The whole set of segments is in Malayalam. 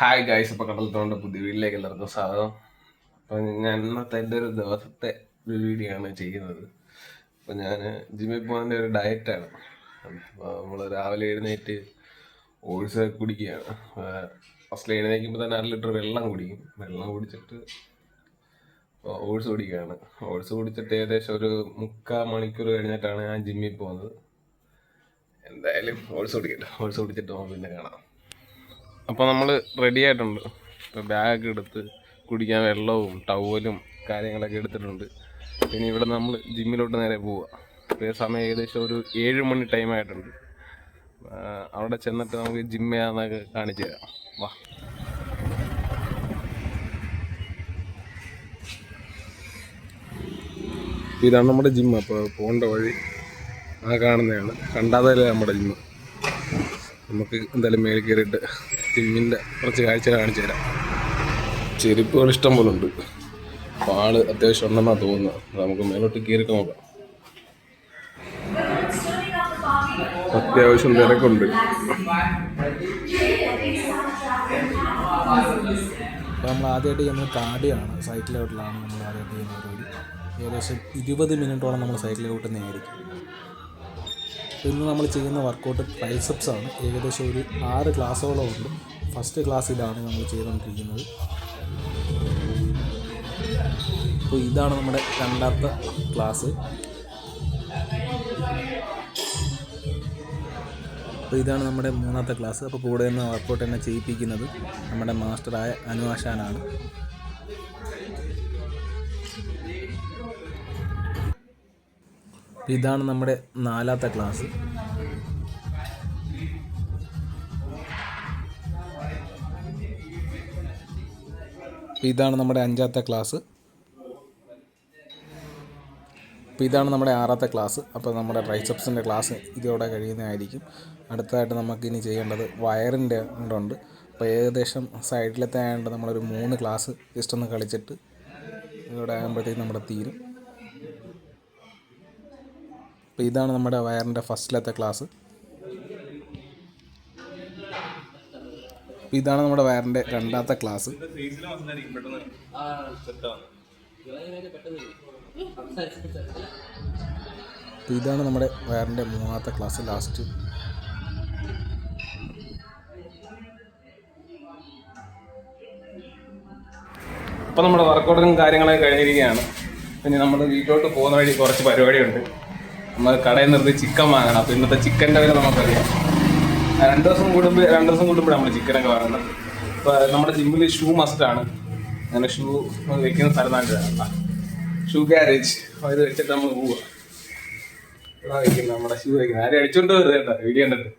ഹായ് ഗായ്സ് അപ്പോൾ കടലത്തോണ്ട് പുതിയ വീട്ടിലേക്ക് എല്ലാവർക്കും സ്വാഗതം. അപ്പോൾ ഞാൻ ഇന്നത്തെ എന്റെ ഒരു ദിവസത്തെ ഒരു വീഡിയോ ആണ് ചെയ്യുന്നത്. അപ്പോൾ ഞാൻ ജിമ്മിൽ പോകുന്നതിന്റെ ഒരു ഡയറ്റാണ് അപ്പോൾ നമ്മൾ രാവിലെ എഴുന്നേറ്റ് ഓട്സ് കുടിക്കുകയാണ്. ഫസ്റ്റ് എഴുന്നേൽക്കുമ്പോൾ തന്നെ അര ലിറ്റർ വെള്ളം കുടിക്കും. വെള്ളം കുടിച്ചിട്ട് ഓട്സ് കുടിക്കുകയാണ്. ഓട്സ് കുടിച്ചിട്ട് ഏകദേശം ഒരു മുക്കാൽ മണിക്കൂർ കഴിഞ്ഞിട്ടാണ് ഞാൻ ജിമ്മിൽ പോകുന്നത്. എന്തായാലും ഓട്സ് കുടിക്കട്ടെ. ഓട്സ് കുടിച്ചിട്ട് പിന്നെ കാണാം. അപ്പോൾ നമ്മൾ റെഡി ആയിട്ടുണ്ട്. ഇപ്പോൾ ബാഗ് എടുത്ത് കുടിക്കാൻ വെള്ളവും ടവലും കാര്യങ്ങളൊക്കെ എടുത്തിട്ടുണ്ട്. പിന്നെ ഇവിടെ നമ്മൾ ജിമ്മിലോട്ട് നേരെ പോവുക ഇപ്പോൾ സമയം ഏകദേശം ഒരു ഏഴ് മണി ടൈം ആയിട്ടുണ്ട്. അവിടെ ചെന്നിട്ട് നമുക്ക് ജിമ്മ് ചെയ്യാന്നൊക്കെ കാണിച്ചു തരാം. വാ. ഇതാണ് നമ്മുടെ ജിമ്മ് അപ്പോൾ പോകേണ്ട വഴി ആ കാണുന്നതാണ്. കണ്ടാതല്ലേ നമ്മുടെ ജിമ്മ് നമുക്ക് എന്തായാലും മേൽ കയറിയിട്ട് ജിമ്മിന്റെ കുറച്ച് കാഴ്ച കാണിച്ചു തരാം. ചെരുപ്പുകൾ ഇഷ്ടം പോലെ ഉണ്ട്. ആൾ അത്യാവശ്യം ഉണ്ടെന്നാണ് തോന്നുന്നത്. നമുക്ക് മേലോട്ട് കയറിയിട്ട് നോക്കാം. അത്യാവശ്യം തിരക്കുണ്ട്. നമ്മൾ ആദ്യമായിട്ട് ചെയ്യുന്നത് കാടിയാണ്. സൈക്കിളിലോട്ടിലാണ് നമ്മൾ ആദ്യമായിട്ട് ചെയ്യുന്ന ഏകദേശം ഇരുപത് മിനിറ്റോളം നമ്മൾ നേരിക്കും അപ്പോൾ ഇന്ന് നമ്മൾ ചെയ്യുന്ന വർക്കൗട്ട് ട്രൈസെപ്സ് ആണ്. ഏകദേശം ഒരു ആറ് ക്ലാസ്സോളം ഉണ്ട്. ഫസ്റ്റ് ക്ലാസ്സിലാണ് നമ്മൾ ചെയ്തുകൊണ്ടിരിക്കുന്നത്. അപ്പോൾ ഇതാണ് നമ്മുടെ രണ്ടാമത്തെ ക്ലാസ് അപ്പോൾ ഇതാണ് നമ്മുടെ മൂന്നാമത്തെ ക്ലാസ് അപ്പോൾ കൂടെ നിന്ന് വർക്കൗട്ട് തന്നെ ചെയ്യിപ്പിക്കുന്നത് നമ്മുടെ മാസ്റ്ററായ അനുവാശാനാണ് ഇതാണ് നമ്മുടെ നാലാമത്തെ ക്ലാസ്. ഇതാണ് നമ്മുടെ അഞ്ചാമത്തെ ക്ലാസ്. അപ്പോൾ ഇതാണ് നമ്മുടെ ആറാമത്തെ ക്ലാസ്. അപ്പോൾ നമ്മുടെ ട്രൈസെപ്സിന്റെ ക്ലാസ് ഇതോടെ കഴിയുന്നതായിരിക്കും. അടുത്തതായിട്ട് നമുക്ക് ഇനി ചെയ്യേണ്ടത് വയറിന്റെ ഉണ്ട് അപ്പോൾ ഏകദേശം സൈഡിലത്തെ ആയതുകൊണ്ട് നമ്മളൊരു മൂന്ന് ക്ലാസ് ജസ്റ്റ് ഒന്ന് കളിച്ചിട്ട് ഇതോടെ ആകുമ്പോഴത്തേക്കും നമ്മുടെ തീരും. അപ്പോൾ ഇതാണ് നമ്മുടെ വയറിന്റെ ഫസ്റ്റിലത്തെ ക്ലാസ്. അപ്പോൾ ഇതാണ് നമ്മുടെ വയറിന്റെ രണ്ടാമത്തെ ക്ലാസ്. അപ്പോൾ ഇതാണ് നമ്മുടെ വയറിന്റെ മൂന്നാമത്തെ ക്ലാസ് ലാസ്റ്റ് അപ്പോൾ നമ്മുടെ വർക്കൗട്ടും കാര്യങ്ങളൊക്കെ കഴിഞ്ഞിരിക്കുകയാണ്. പിന്നെ നമ്മൾ വീട്ടിലോട്ട് പോകുന്ന വഴി കുറച്ച് പരിപാടിയുണ്ട്. നമ്മൾ കടയിൽ നിർത്തി ചിക്കൻ വാങ്ങണം. അപ്പോൾ ഇന്നത്തെ ചിക്കന്റെ വില നമുക്കറിയാം. രണ്ടു ദിവസം കൂടുമ്പോൾ രണ്ട് ദിവസം കൂടുമ്പോഴാണ് നമ്മൾ ചിക്കനൊക്കെ വാങ്ങുന്നത്. അപ്പോൾ നമ്മുടെ ജിമ്മിൽ ഷൂ മസ്റ്റാണ് അങ്ങനെ ഷൂ വെക്കുന്ന സ്ഥലം ഷൂ അപ്പോൾ ഇത് വെച്ചിട്ട് നമ്മൾ വെക്കുന്നത് നമ്മുടെ ഷൂ വെക്കുന്നത് ആരും അടിച്ചോണ്ട് വരുന്നത് കേട്ടോ. വീഡിയോ കണ്ടിട്ട്.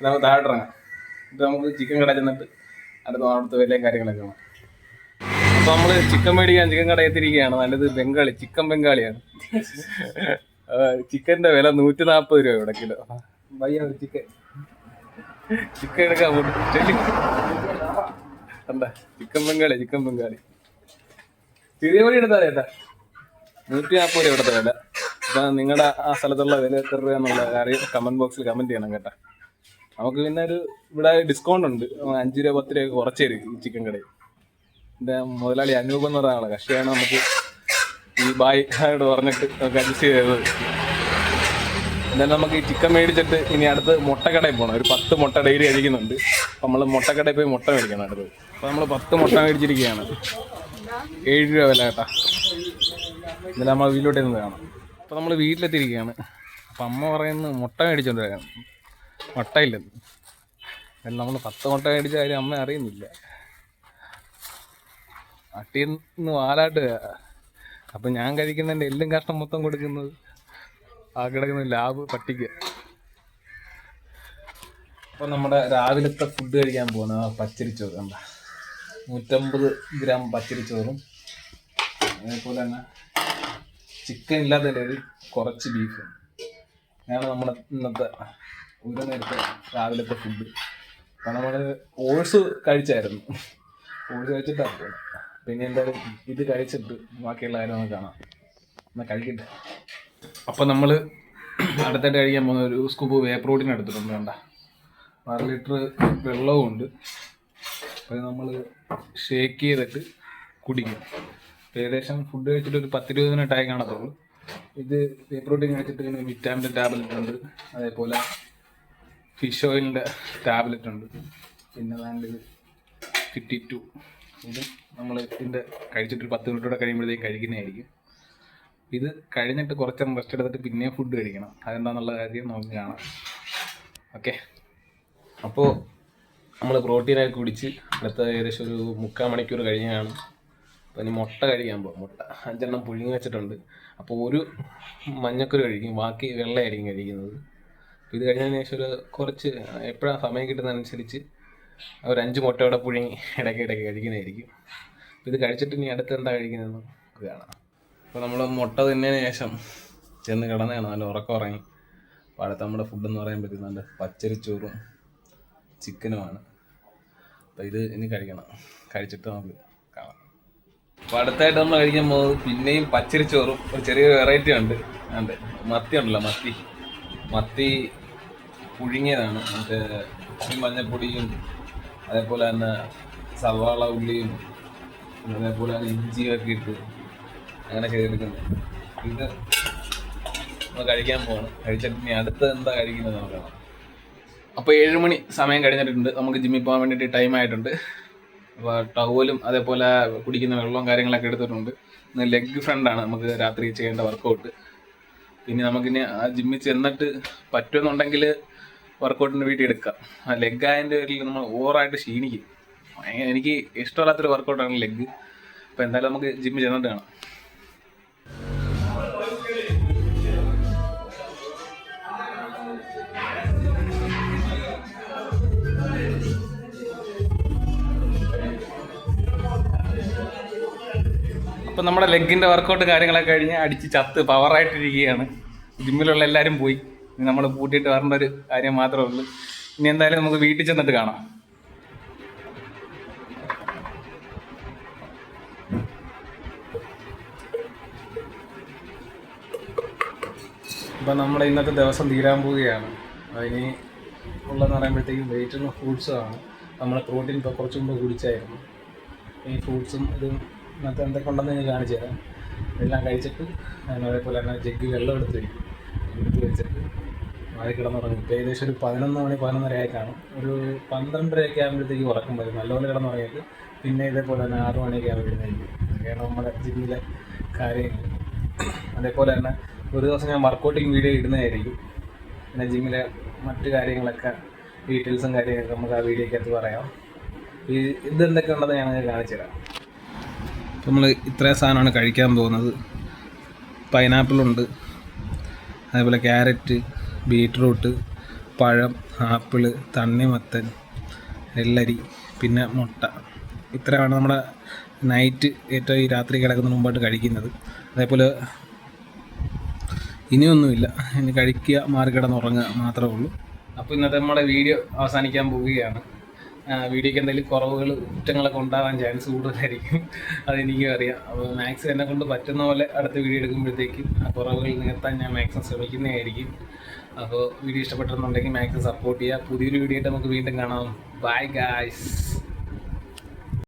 നമുക്ക് താഴെ ഇറങ്ങാം. നമുക്ക് ചിക്കൻ കട ചെന്നിട്ട് അടുത്ത അവിടുത്തെ വിലയും കാര്യങ്ങളൊക്കെ കാണാം. അപ്പൊ നമ്മൾ ചിക്കൻ മേടിക്കാൻ ചിക്കൻ കടയെത്തിരിക്കുകയാണ് നല്ലത് ബംഗാളി. ചിക്കൻ ബംഗാളിയാണ്. ചിക്കന്റെ വില നൂറ്റി നാപ്പത് രൂപ ഇവിടെ കിലോ. വയ്യ ചിക്കൻ. ചിക്കൻ എടുക്കാൻ എന്താ ചിക്കൻ ബംഗാളി ചിക്കൻ ബംഗാളി. ചെറിയ വഴി എടുത്താ ചേട്ടാ നൂറ്റി നാൽപ്പത് രൂപ ഇവിടുത്തെ വില. അപ്പൊ നിങ്ങളുടെ ആ സ്ഥലത്തുള്ള വില എത്ര രൂപ എന്നുള്ള കാര്യം കമന്റ് ബോക്സിൽ കമന്റ് ചെയ്യണം കേട്ടാ. നമുക്ക് പിന്നെ ഒരു ഇവിടെ ഡിസ്കൗണ്ട് ഉണ്ട്. അഞ്ച് രൂപ പത്ത് രൂപ കുറച്ച് തരും ഈ ചിക്കൻ കടയിൽ. എന്റെ മുതലാളി അനൂപ് എന്ന് പറയുന്ന ആളെ. കക്ഷിയാണ് നമുക്ക് ഈ ബായ് ആയോട് പറഞ്ഞിട്ട് നമുക്ക് അഡ്ജസ്റ്റ് ചെയ്തത്. എന്തായാലും നമുക്ക് ഈ ചിക്കൻ മേടിച്ചിട്ട് ഇനി അടുത്ത് മുട്ടക്കടയിൽ പോകണം ഒരു പത്ത് മുട്ട ഡെയിലി കഴിക്കുന്നുണ്ട്. അപ്പം നമ്മൾ മുട്ടക്കടയിൽ പോയി മുട്ട മേടിക്കണം അടുത്ത്. അപ്പോൾ നമ്മൾ പത്ത് മുട്ട മേടിച്ചിരിക്കുകയാണ്. ഏഴ് രൂപ വില കേട്ടാ. ഇന്നലെ നമ്മൾ വീട്ടിലോട്ട് ഇരുന്ന് കാണാം. അപ്പോൾ നമ്മൾ വീട്ടിലെത്തിയിരിക്കുകയാണ്. അപ്പം അമ്മ പറയുന്നത് മുട്ട മേടിച്ചോണ്ട് വരാം മുട്ടയില്ലെന്ന്. എന്നാലും നമ്മൾ പത്ത് മുട്ട മേടിച്ച കാര്യം അമ്മ അറിയുന്നില്ല. അട്ടിയിൽ നിന്ന് വാലാട്ട് അപ്പം ഞാൻ കഴിക്കുന്നതിന്റെ എല്ലും കഷ്ടം മൊത്തം കൊടുക്കുന്നത് ആ കിടക്കുന്ന ലാബ് പട്ടിക്ക്. അപ്പോൾ നമ്മുടെ രാവിലത്തെ ഫുഡ് കഴിക്കാൻ പോകുന്ന പച്ചരിച്ചോറ് കണ്ട? നൂറ്റമ്പത് ഗ്രാം പച്ചരിച്ചോറും അതേപോലെ തന്നെ ചിക്കൻ ഇല്ലാത്ത ഒരു കുറച്ച് ബീഫ് ആണ് നമ്മുടെ ഇന്നത്തെ ഒരു നേരത്തെ രാവിലത്തെ ഫുഡ് അപ്പം നമ്മൾ ഓഴ്സ് കഴിച്ചായിരുന്നു. ഓഴ്സ് കഴിച്ചിട്ടാണ് പോകുന്നത് പിന്നെ എന്തായാലും ഇത് കഴിച്ചിട്ട് ബാക്കിയുള്ള കാര്യം കാണാം. എന്നാൽ കഴിക്കട്ടെ. അപ്പം നമ്മൾ അടുത്തായിട്ട് കഴിക്കാൻ പോകുന്ന ഒരു സ്കൂപ്പ് വേ പ്രോട്ടീൻ എടുത്തിട്ടുണ്ട് വേണ്ട അര ലിറ്റർ വെള്ളവും ഉണ്ട് അത് നമ്മൾ ഷേക്ക് ചെയ്തിട്ട് കുടിക്കും. ഏകദേശം ഫുഡ് കഴിച്ചിട്ട് ഒരു പത്തിരുപത് മിനിറ്റായി കാണത്തുള്ളൂ. ഇത് വേ പ്രോട്ടീൻ കഴിച്ചിട്ട് പിന്നെ വിറ്റാമിന്റെ ടാബ്ലറ്റ് ഉണ്ട്. അതേപോലെ ഫിഷ് ഓയിലിന്റെ ടാബ്ലറ്റ് ഉണ്ട്. പിന്നെ വേണ്ടത് ഫിഫ്റ്റി ടു ഇത് നമ്മൾ ഇതിന്റെ കഴിച്ചിട്ട് പത്ത് കൂടെ കഴിയുമ്പോഴത്തേക്ക് കഴിക്കുന്നതായിരിക്കും. ഇത് കഴിഞ്ഞിട്ട് കുറച്ച് റെസ്റ്റ് എടുത്തിട്ട് പിന്നെ ഫുഡ് കഴിക്കണം. അതെന്താണെന്നുള്ള കാര്യം നമുക്ക് കാണാം. ഓക്കെ അപ്പോൾ നമ്മൾ പ്രോട്ടീനൊക്കെ കുടിച്ച് അടുത്ത ഏകദേശം ഒരു മുക്കാൽ മണിക്കൂർ കഴിഞ്ഞാണ് അപ്പോൾ ഇനി മുട്ട കഴിക്കാൻ പോകും മുട്ട അഞ്ചെണ്ണം പുഴുങ്ങി വെച്ചിട്ടുണ്ട്. അപ്പോൾ ഒരു മഞ്ഞക്കുരു കഴിക്കും. ബാക്കി വെള്ളയായിരിക്കും കഴിക്കുന്നത്. ഇത് കഴിഞ്ഞതിന് ശേഷം ഒരു കുറച്ച് എപ്പോഴാണ് സമയം കിട്ടുന്നതനുസരിച്ച് ഒരു അഞ്ച് മുട്ടയോടെ പുഴുങ്ങി ഇടയ്ക്ക് ഇടയ്ക്ക് കഴിക്കുന്നതായിരിക്കും. ഇത് കഴിച്ചിട്ട് ഇനി അടുത്ത് എന്താ കഴിക്കുന്നതെന്ന് കാണാം. അപ്പോൾ നമ്മൾ മുട്ട തിന്നതിന് ശേഷം ചെന്ന് കിടന്നതാണ് നല്ല ഉറക്കം ഉറങ്ങി. അപ്പോൾ അടുത്ത നമ്മുടെ ഫുഡ് എന്ന് പറയാൻ പറ്റുന്നുണ്ട് പച്ചരിച്ചോറും ചിക്കനുമാണ്. അപ്പോൾ ഇത് ഇനി കഴിക്കണം. കഴിച്ചിട്ട് നമുക്ക് കാണാം. അപ്പോൾ അടുത്തായിട്ട് നമ്മൾ കഴിക്കാൻ പോകുന്നത് പിന്നെയും പച്ചരിച്ചോറും ഒരു ചെറിയ വെറൈറ്റി ഉണ്ട്. ഉണ്ട് മത്തി ഉണ്ടല്ലോ മത്തി. മത്തി പുഴുങ്ങിയതാണ്. മറ്റേ ഈ മഞ്ഞപ്പൊടിയും അതേപോലെ തന്നെ സവാള ഉള്ളിയും അതേപോലെ തന്നെ ഇഞ്ചിയും ഒക്കെ ഇട്ട് അങ്ങനെ ചെയ്തെടുക്കുന്നത് ഇത് നമ്മൾ കഴിക്കാൻ പോകണം കഴിച്ചിട്ട് ഇനി അടുത്ത് എന്താ കഴിക്കുന്നത് നോക്കണം അപ്പോൾ ഏഴ് മണി സമയം കഴിഞ്ഞിട്ടുണ്ട്. നമുക്ക് ജിമ്മിൽ പോകാൻ വേണ്ടിയിട്ട് ടൈം ആയിട്ടുണ്ട്. അപ്പോൾ ടവലും അതേപോലെ കുടിക്കുന്ന വെള്ളവും കാര്യങ്ങളൊക്കെ എടുത്തിട്ടുണ്ട്. ഇന്ന് ലെഗ് ഫ്രണ്ടാണ് നമുക്ക് രാത്രി ചെയ്യേണ്ട വർക്കൗട്ട് പിന്നെ നമുക്കിനി ആ ജിമ്മിൽ ചെന്നിട്ട് പറ്റുമെന്നുണ്ടെങ്കിൽ വർക്കൗട്ടിന് വീട്ടിൽ എടുക്കാം. ആ ലെഗ് ആയതിന്റെ പേരിൽ നമ്മൾ ഓവറായിട്ട് ക്ഷീണിക്കും. എനിക്ക് ഇഷ്ടമല്ലാത്തൊരു വർക്കൗട്ടാണ് ലെഗ് അപ്പോൾ എന്തായാലും നമുക്ക് ജിമ്മിൽ ചെന്നിട്ട് കാണാം. അപ്പം നമ്മുടെ ലെഗിന്റെ വർക്കൗട്ട് കാര്യങ്ങളൊക്കെ കഴിഞ്ഞ് അടിച്ച് ചത്ത് പവറായിട്ടിരിക്കുകയാണ് ജിമ്മിലുള്ള എല്ലാവരും പോയി. ഇനി നമ്മൾ പൂട്ടിയിട്ട് വരേണ്ട ഒരു കാര്യം മാത്രമേ ഉള്ളൂ. ഇനി എന്തായാലും നമുക്ക് വീട്ടിൽ ചെന്നിട്ട് കാണാം. അപ്പം നമ്മുടെ ഇന്നത്തെ ദിവസം തീരാൻ പോവുകയാണ്. അതിന് ഉള്ളതെന്ന് പറയുമ്പോഴത്തേക്കും വെയിറ്റുള്ള ഫ്രൂട്ട്സാണ് നമ്മൾ പ്രോട്ടീൻ ഇപ്പോൾ കുറച്ച് മുമ്പ് കുടിച്ചായിരുന്നു. ഈ ഫ്രൂട്ട്സും ഇതും ഇന്നത്തെ എന്തൊക്കെ ഉണ്ടെന്ന് ഞാൻ കാണിച്ചു തരാം. എല്ലാം കഴിച്ചിട്ട് ഞാൻ അതേപോലെ തന്നെ ജഗ്ഗ് വെള്ളം എടുത്ത് വയ്ക്കും എടുത്ത് വെച്ചിട്ട് വായി കിടന്നുറങ്ങും. ഏകദേശം ഒരു പതിനൊന്ന് മണി പതിനൊന്നരയായി കാണും. ഒരു പന്ത്രണ്ടരയൊക്കെ ആകുമ്പോഴത്തേക്ക് ഉറക്കം വരും. നല്ലപോലെ കിടന്നുറങ്ങിയിട്ട് പിന്നെ ഇതേപോലെ തന്നെ ആറ് മണിയൊക്കെ ആകുമ്പോഴത്തേക്കും ഇതൊക്കെയാണ് നമ്മുടെ ജിമ്മിലെ കാര്യങ്ങൾ. അതേപോലെ തന്നെ ഒരു ദിവസം ഞാൻ വർക്കൗട്ടിങ് വീഡിയോ ഇടുന്നതായിരിക്കും. പിന്നെ ജിമ്മിലെ മറ്റു കാര്യങ്ങളൊക്കെ ഡീറ്റെയിൽസും കാര്യങ്ങളൊക്കെ നമുക്ക് ആ വീഡിയോക്കകത്ത് പറയാം. ഈ ഇതെന്തൊക്കെ ഉണ്ടെന്ന് ഞാൻ കാണിച്ചു തരാം. നമ്മൾ ഇത്രയും സാധനമാണ് കഴിക്കാൻ പോകുന്നത്. പൈനാപ്പിളുണ്ട് അതേപോലെ ക്യാരറ്റ് ബീട്രൂട്ട് പഴം ആപ്പിൾ തണ്ണിമത്തൻ വെള്ളരി പിന്നെ മുട്ട. ഇത്രയാണ് നമ്മുടെ നൈറ്റ് ഏറ്റവും ഈ രാത്രി കിടക്കുന്ന മുമ്പായിട്ട് കഴിക്കുന്നത്. അതേപോലെ ഇനിയൊന്നുമില്ല. ഇനി കഴിക്കുക മാറിക്കിടന്ന് ഉറങ്ങുക മാത്രമേ ഉള്ളൂ. അപ്പോൾ ഇന്നത്തെ നമ്മുടെ വീഡിയോ അവസാനിക്കാൻ പോവുകയാണ്. വീഡിയോയ്ക്ക് എന്തെങ്കിലും കുറവുകൾ കുറ്റങ്ങളൊക്കെ ഉണ്ടാകാൻ ചാൻസ് കൂടുതലായിരിക്കും. അതെനിക്കും അറിയാം. അപ്പോൾ മാക്സ് എന്നെ കൊണ്ട് പറ്റുന്ന പോലെ അടുത്ത വീഡിയോ എടുക്കുമ്പോഴത്തേക്കും ആ കുറവുകൾ നികത്താൻ ഞാൻ മാക്സിമം ശ്രമിക്കുന്നതായിരിക്കും. അപ്പോൾ വീഡിയോ ഇഷ്ടപ്പെട്ടിട്ടുണ്ടെങ്കിൽ മാക്സിമം സപ്പോർട്ട് ചെയ്യുക. പുതിയൊരു വീഡിയോ ആയിട്ട് നമുക്ക് വീണ്ടും കാണാം. Bye guys